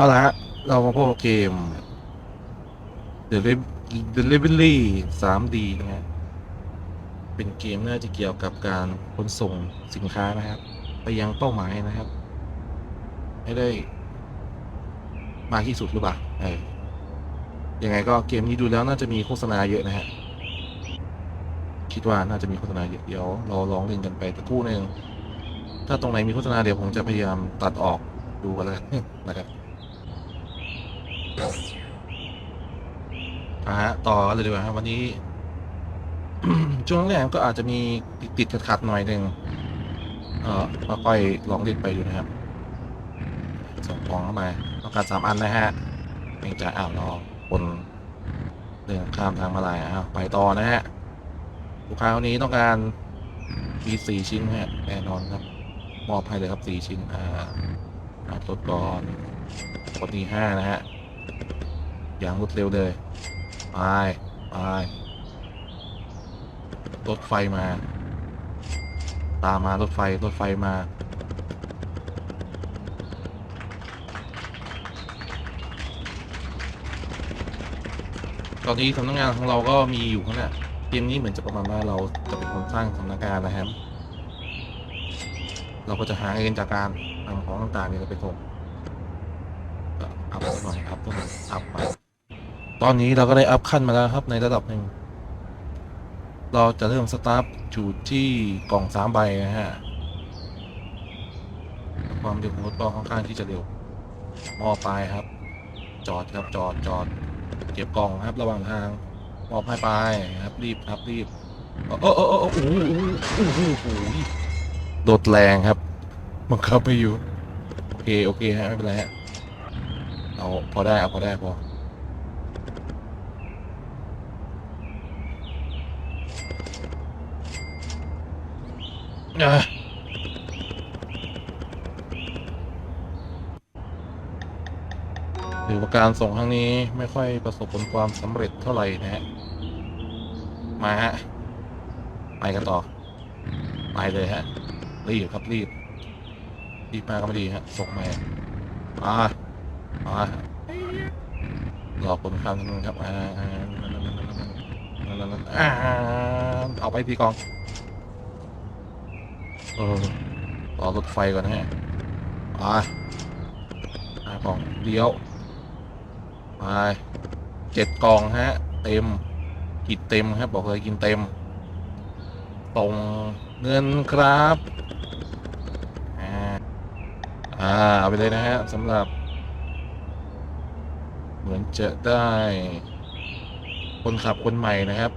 เอาละฮะ เรามาพบเกม The Delivery 3D นะฮะ เป็นเกมน่าจะเกี่ยวกับการขนส่งสินค้านะครับ ไปยังเป้าหมายนะครับ ให้ได้มากที่สุดหรือเปล่าเออยังไงก็เกมนี้ดูแล้วน่าจะมีโฆษณาเยอะนะฮะ คิดว่าน่าจะมีโฆษณาเยอะเดี๋ยวเราลองเล่นกันไปสักครู่หนึ่งถ้าตรงไหนมีโฆษณาเดี๋ยวผมจะพยายามตัดออกดูกันเลยนะครับ อ่าฮะต่อกันเลยดีกว่าครับวันนี้ ช่วงแรกก็อาจจะมีติดติดขัดๆหน่อยหนึ่งเออค่อยๆลองเล่นไปดูนะครับส่งของเข้ามาต้องการสามอันนะฮะเองจะอ้าวรอบนเดินข้ามทางมาลายอ้าวไปต่อนะฮะลูกค้าคนนี้ต้องการมีสี่ชิ้นฮะแน่นอนครับมอบให้เลยครับสี่ชิ้นอ่าอ่าลดก่อนคนที่ห้านะฮะ อย่างรวดเร็วเลยไปไปรถไฟมา ตามมารถไฟรถไฟมาตอนนี้สำนักงานของเราก็มีอยู่ข้างหน้าเกมนี้เหมือนจะประมาณว่าเราจะเป็นคนสร้างสำนักงานนะครับ เราก็จะหาเงินจากการทำของต่างๆเนี่ยไปส่งก็อัพหน่อยอัพตัวหนึ่ง อัพไปตอนนี้เราก็ได้อัพขั้นมาแล้วครับในระดับหนึ่ง เราจะเริ่มสตาร์ทอยู่ที่กล่องสามใบนะฮะ ความเร็วของรถก็ค่อนข้างที่จะเร็วมอบไปครับ จอดครับจอดจอดเก็บกล่องครับระหว่างทางมอบให้ไปครับรีบครับรีบเออเออเออเออโอ้โหโอ้โอ้โหโดดแรงครับบังคับไม่อยู่ โอเค โอเคฮะไม่เป็นไรฮะ เอาพอได้เอาพอได้พออะถือว่าการส่งครั้งนี้ไม่ค่อยประสบผลความสำเร็จเท่าไหร่นะฮะ มาฮะ ไปกันต่อ ไปเลยฮะ รีบครับรีบ รีบมาก็ไม่ดีฮะ ส่งมาอ่า อ่ารอคนข้ามถนนครับอ่าอ่าเอาไปที่กองเออรอรถไฟก่อนนะฮะไปหากองเลี้ยวไปเจ็ดกองฮะ เต็มกินเต็มครับบอกเลยกินเต็ม ตรงเงินครับอ่าเอาไปเลยนะฮะสำหรับ เหมือนจะได้คนขับคนใหม่นะครับ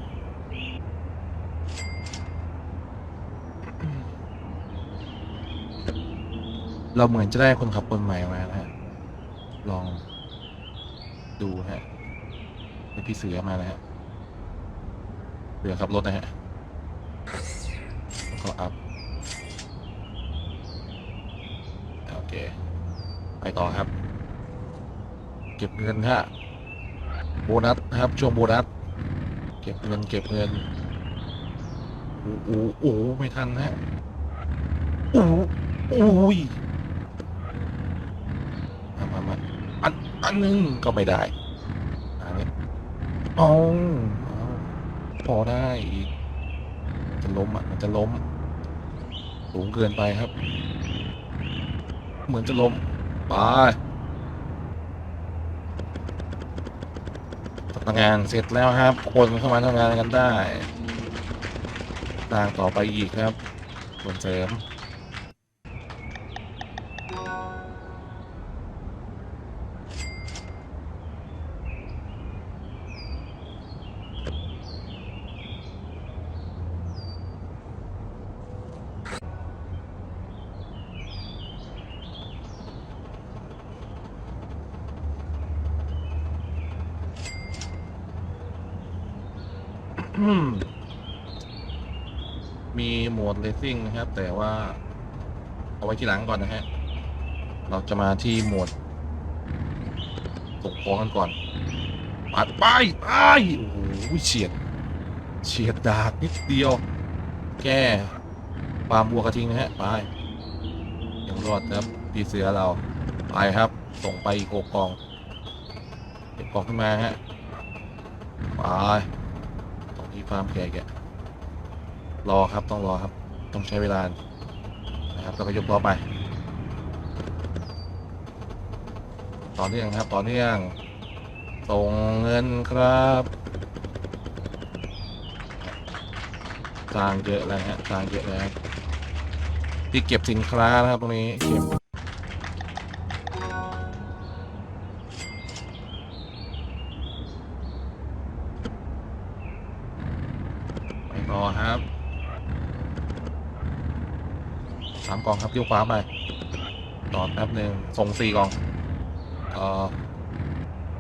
เราเหมือนจะได้คนขับคนใหม่มานะฮะ ลองดูฮะในพี่เสือมานะฮะ เสือขับรถนะฮะแล้วก็อัพ โอเค ไปต่อครับ เก็บเงินฮะโบนัสนะครับช่วงโบนัสเก็บเงินเก็บเงินโอ้โหโอ้โหไม่ทันนะฮะโอ้โอ้ยมามามาอันอันนึงก็ไม่ได้อันนี้เอาเอาพอได้อีกจะล้มอะมันจะล้มสูงเกินไปครับ เหมือนจะล้มไป ทำงานเสร็จแล้วครับ คนเข้ามาทำงานกันได้ต่างต่อไปอีกครับส่วนเสริม มีโหมดเลสซิ่งนะครับ แต่ว่า เอาไว้ที่หลังก่อนนะฮะ เราจะมาที่โหมดส่งของกันก่อนปัดไปไปโอ้โหเฉียด เฉียดดากนิดเดียว แก้ปามบัวกระทิงนะฮะ ไป ยังรอดครับปีเสือเรา ไปครับ ส่งไปอีกหกกองเก็บกองขึ้นมาฮะ ไป ฟาร์มแกแกะรอครับต้องรอครับ ต้องใช้เวลานะครับแล้วก็ยกล้อไป ต่อเนื่องครับต่อเนื่องส่งเงินครับจางเยอะเลยฮะจางเยอะเลยครับที่เก็บสินค้านะครับตรงนี้เก็บ กองครับเลี้ยวขวาไปต่อแป๊บหนึ่งส่งสี่กองเอ่อ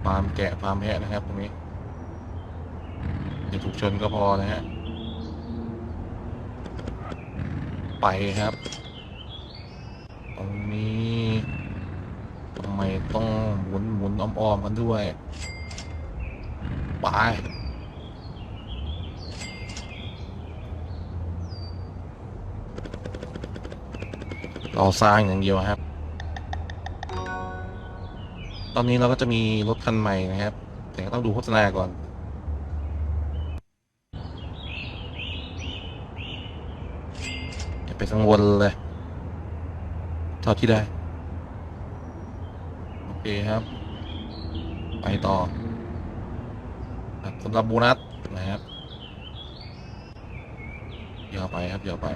ฟาร์มแกะฟาร์มแพะนะครับตรงนี้อย่าถูกชนก็พอนะฮะไปครับ ตรงนี้ทำไมต้องหมุนหมุนอ้อมๆกันด้วย ไป เราสร้างอย่างเดียวครับ ตอนนี้เราก็จะมีรถคันใหม่นะครับ แต่ต้องดูโฆษณาก่อน อย่าไปกังวลเลยเท่าที่ได้ โอเคครับ ไปต่อสำหรับโบนัสนะครับยาวไปครับยาวไป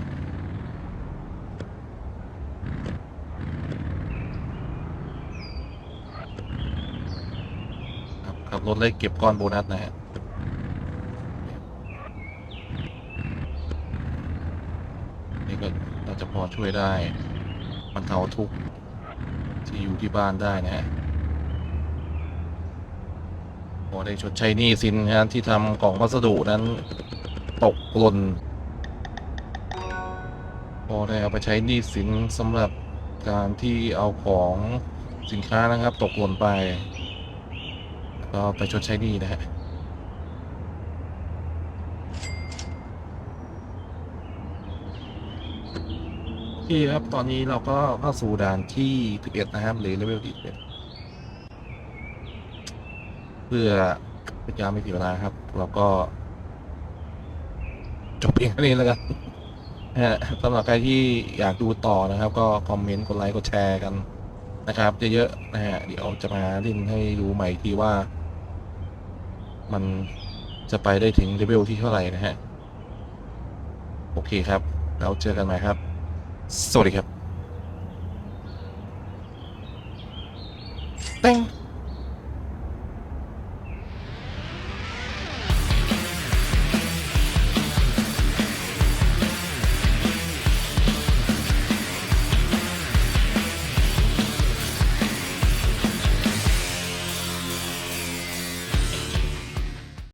ครับ ขับรถเลยเก็บก้อนโบนัสนะฮะนี่ก็น่าจะพอช่วยได้บรรเทาทุกข์ที่อยู่ที่บ้านได้นะฮะพอได้ชดใช้หนี้สินนะฮะที่ทำกล่องวัสดุนั้น ตกหล่นพอได้เอาไปใช้หนี้สินสำหรับการที่เอาของสินค้านะครับ ตกหล่นไป ก็ไปชดใช้หนี้นะฮะโอเครับ ตอนนี้เราก็เข้าสู่ด่านที่ 11 นะครับ หรือเลเวลที่11เพื่อเป็นการไม่เสียเวลาครับ เราก็ จบเพียงเท่านี้แล้วกันนะฮะสำหรับใครที่อยากดูต่อนะครับ ก็คอมเมนต์ กดไลค์ กดแชร์กันนะครับเยอะๆนะฮะเดี๋ยวจะมาเล่นให้ดูใหม่ทีว่า มันจะไปได้ถึงเลเวลที่เท่าไหร่นะฮะ โอเคครับ แล้วเจอกันใหม่ครับ สวัสดีครับ เต้ง